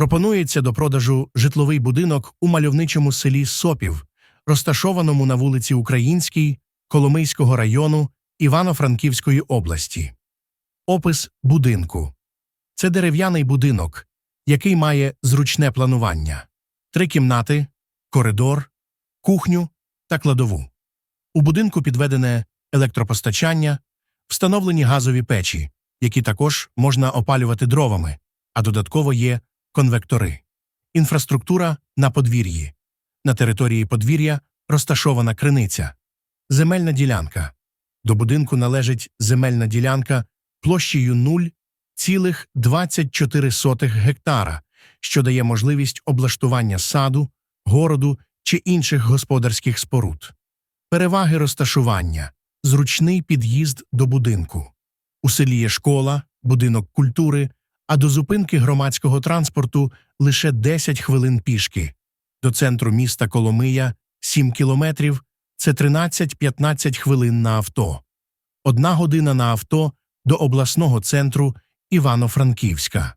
Пропонується до продажу житловий будинок у мальовничому селі Сопів, розташованому на вулиці Українській Коломийського району Івано-Франківської області. Опис будинку це дерев'яний будинок, який має зручне планування, три кімнати, коридор, кухню та кладову. У будинку підведене електропостачання, встановлені газові печі, які також можна опалювати дровами, а додатково є конвектори. Інфраструктура на подвір'ї. На території подвір'я розташована криниця. Земельна ділянка. До будинку належить земельна ділянка площею 0,24 гектара, що дає можливість облаштування саду, городу чи інших господарських споруд. Переваги розташування. Зручний під'їзд до будинку. У селі є школа, будинок культури, а до зупинки громадського транспорту лише 10 хвилин пішки. До центру міста Коломия 7 кілометрів – це 13-15 хвилин на авто. Одна година на авто до обласного центру Івано-Франківська.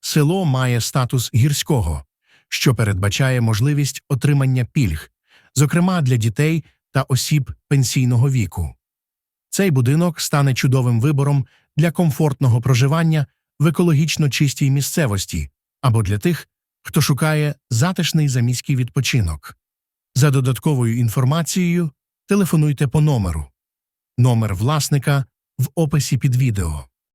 Село має статус гірського, що передбачає можливість отримання пільг, зокрема для дітей та осіб пенсійного віку. Цей будинок стане чудовим вибором для комфортного проживання в екологічно чистій місцевості або для тих, хто шукає затишний заміський відпочинок. За додатковою інформацією телефонуйте по номеру. Номер власника в описі під відео.